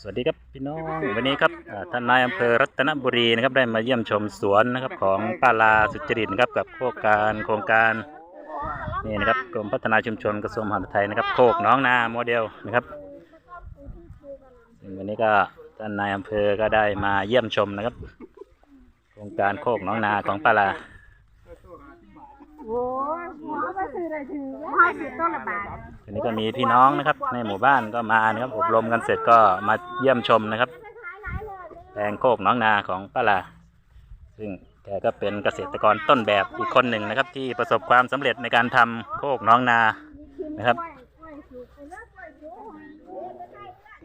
สวัสดีครับพี่น้องวันนี้ครับอ่าท่านนายอำเภอรัตนบุรีนะครับได้มาเยี่ยมชมสวนนะครับของป้าลาสุจริตนะครับกับโครงการโครงการนี่นะครับกรมพัฒนาชุมชนกระทรวงมหาดไทยนะครับโคกหน้องนาโมเดลนะครับซึ่งวันนี้ก็ท่านนายอำเภอก็ได้มาเยี่ยมชมนะครับ โครงการโคกหน้องนาของป้าลา โอ้ยหัวก็ซื้ออะไรถือห้อยสิบต้นละบาทวันนี้ก็มีพี่น้องนะครับ ในหมู่บ้านก็มานะครับอบรมกันเสร็จก็มาเยี่ยมชมนะครับแปลงโคกหน้องนาของป้าลาซึ่งแกก็เป็นเกษตรกรต้นแบบอีกคนหนึ่งนะครับ ที่ประสบความสำเร็จในการทำโคกหน้องนานะครับ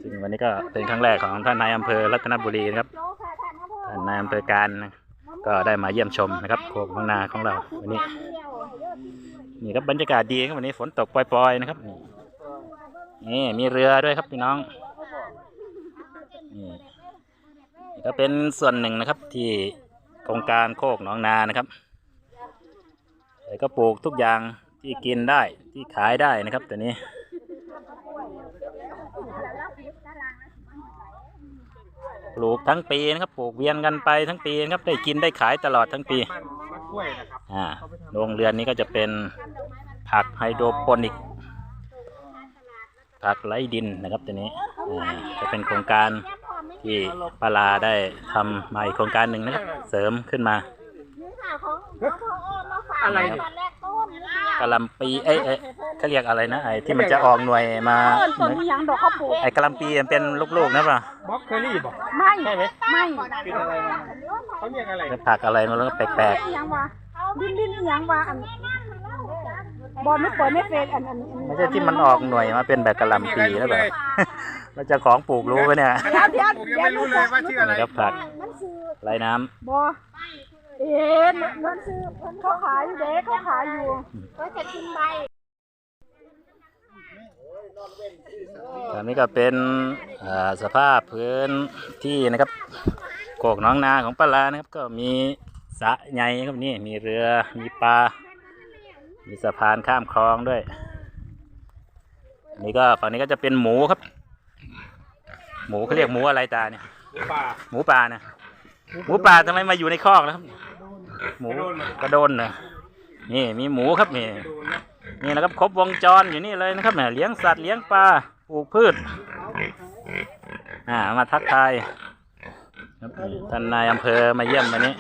ซึ่งวันนี้ก็เป็นครั้งแรกของท่านนายอำเภอรัตนบุรีนะครับท่านนายอำเภอการนะ ก็ได้มาเยี่ยมชมนะครับโคกหน้องนาของเราวันนี้นี่ครับบรรยากาศดีครับวันนี้ฝนตกปล่อยๆนะครับนี่มีเรือด้วยครับพี่น้องนี่นี่ก็เป็นส่วนหนึ่งนะครับที่โครงการโคกหนองนานะครับแต่ก็ปลูกทุกอย่างที่กินได้ที่ขายได้นะครับตัวนี้ ปลูกทั้งปีนะครับปลูกเวียนกันไปทั้งปีนะครับได้กินได้ขายตลอดทั้งปีมะกล้วยนะครับอ่าโรงเรือนนี้ก็จะเป็นผักไฮโดรโปนิก ผักไร้ดินนะครับตัวนี้อ่าจะเป็นโครงการที่ปาลาได้ทำมาอีกโครงการหนึ่งนะครับเสริมขึ้นมาอะไรครับเนี่ยตอนแรกต้นนี่กะหลำปีเอ้ย เอ้ยเขาเรียกอะไรนะไอ้ที่มันจะออกหน่วยมาต้นต้นที่ยังดอกข้าวปลูกไอ้กะหลำปีมันเป็นลูกๆนะป่ะบล็อกเคอรี่บอกไม่ใช่ไหมไม่เป็นอะไรนะเขาเรียกอะไรเป็นผักอะไรไมันแล้วก็แปลกอิหยังวะดิ้นดิ้นอิหยังวะอันบอลไม่เปิดไม่เฟซอันอันอันๆไม่ใช่ที่มันออกหน่วยมาเป็นแบบกะหลำปีแล้วแบบเราจะของปลูกรู้ไหมเนี่ยเดี๋ยวเดี๋ยวผมยังไม่รู้เลยว่าชื่ออะไรนี่ครับผักมันซื้อไรน้ำบอเอ็นมันซื้อมันเขาขายอยู่เด็กเขาขายอยู่ก็จะกินใบ อันนี้ก็เป็นสภาพพื้นที่นะครับโกกน้องนาของปลานะครับ ก็มีสะใหญ่ครับนี่มีเรือมีปลา มีสะพานข้ามคลองด้วยอันนี้ก็ฝั่งนี้ก็จะเป็นหมูครับ หมูเขาเรียกหมูอะไรตาเนี่ยป่าหมูป่าเนี่ยหมูป่าทำไมมาอยู่ในคอกแล้วครับ หมูกระโดนนะนี่มีหมูครับนี่ นี่แหละครับครบวงจรอยู่นี่เลยนะครับเนี่ยเลี้ยงสัตว์เลี้ยงปลาปลูกพืชอ่ามาทักทายครับท่านนายอำเภอมาเยี่ยมวันนี้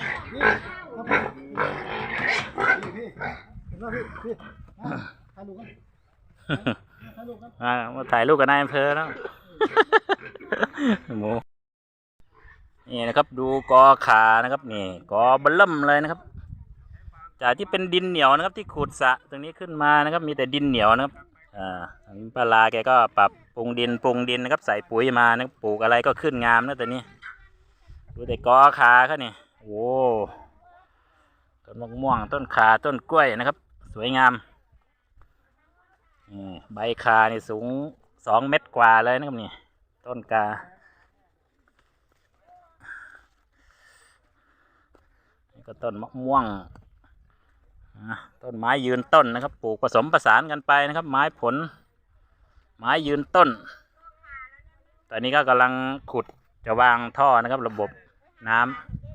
มาถ่ายรูปกับนายอำเภอแล้วหมูนี่นะครับดูกอขานะครับ นี่กอบลล่มเลยนะครับ จากที่เป็นดินเหนียวนะครับ ที่ขุดสะตรงนี้ขึ้นมานะครับ มีแต่ดินเหนียวนะครับอ่าปลาลาแกก็ปรับปรุงดินปรุงดินนะครับ ใส่ปุ๋ยมานะปลูกอะไรก็ขึ้นงามนะแต่นี้ดูแต่กอขาเขานี่โอ้ต้นมะม่วงต้นขาต้นกล้วยนะครับ สวยงามนี่ใบคานี่สูงสองเมตรกว่าเลยนะครับนี่ ต้นกาก็ต้นมะม่วง ต้นไม้ยืนต้นนะครับปลูกผสมประสานกันไปนะครับ ไม้ผล ไม้ยืนต้น ตอนนี้ก็กำลังขุดจะวางท่อนะครับ ระบบน้ำ